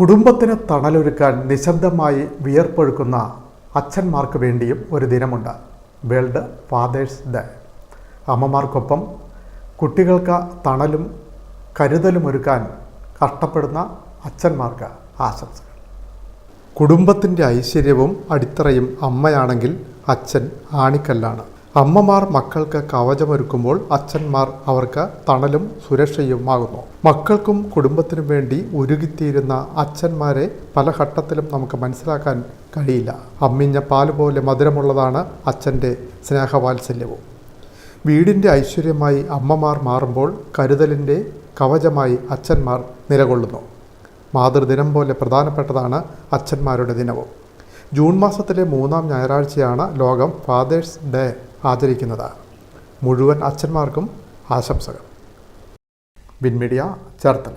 കുടുംബത്തിന് തണലൊരുക്കാൻ നിശബ്ദമായി വിയർപ്പൊഴുക്കുന്ന അച്ഛന്മാർക്ക് വേണ്ടിയും ഒരു ദിനമുണ്ട്. World fathers day. അമ്മമാർക്കൊപ്പം കുട്ടികൾക്ക് തണലും കരുതലും ഒരുക്കാൻ കഷ്ടപ്പെടുന്ന അച്ഛന്മാർക്ക് ആശംസകൾ. കുടുംബത്തിന്റെ ഐശ്വര്യവും അടിത്തറയും അമ്മയാണെങ്കിൽ അച്ഛൻ ആണിക്കല്ലാണ്. അമ്മമാർ മക്കൾക്ക് കവചമൊരുക്കുമ്പോൾ അച്ഛന്മാർ അവർക്ക് തണലും സുരക്ഷയുമാകുന്നു. മക്കൾക്കും കുടുംബത്തിനും വേണ്ടി ഉരുകിത്തീരുന്ന അച്ഛന്മാരെ പല ഘട്ടത്തിലും നമുക്ക് മനസ്സിലാക്കാൻ കഴിയില്ല. അമ്മിഞ്ഞ പാൽ പോലെ മധുരമുള്ളതാണ് അച്ഛന്റെ സ്നേഹവാത്സല്യവും. വീടിന്റെ ഐശ്വര്യമായി അമ്മമാർ മാറുമ്പോൾ കരുതലിന്റെ കവചമായി അച്ഛന്മാർ നിലകൊള്ളുന്നു. മാതൃദിനം പോലെ പ്രധാനപ്പെട്ടതാണ് അച്ഛന്മാരുടെ ദിനവും. ജൂൺ മാസത്തിലെ മൂന്നാം ഞായറാഴ്ചയാണ് ലോകം ഫാദേഴ്സ് ഡേ. ആചരിക്കുന്നത് മുഴുവൻ അച്ഛന്മാർക്കും ആശംസകൾ. വിൻമീഡിയ ചേർത്തല.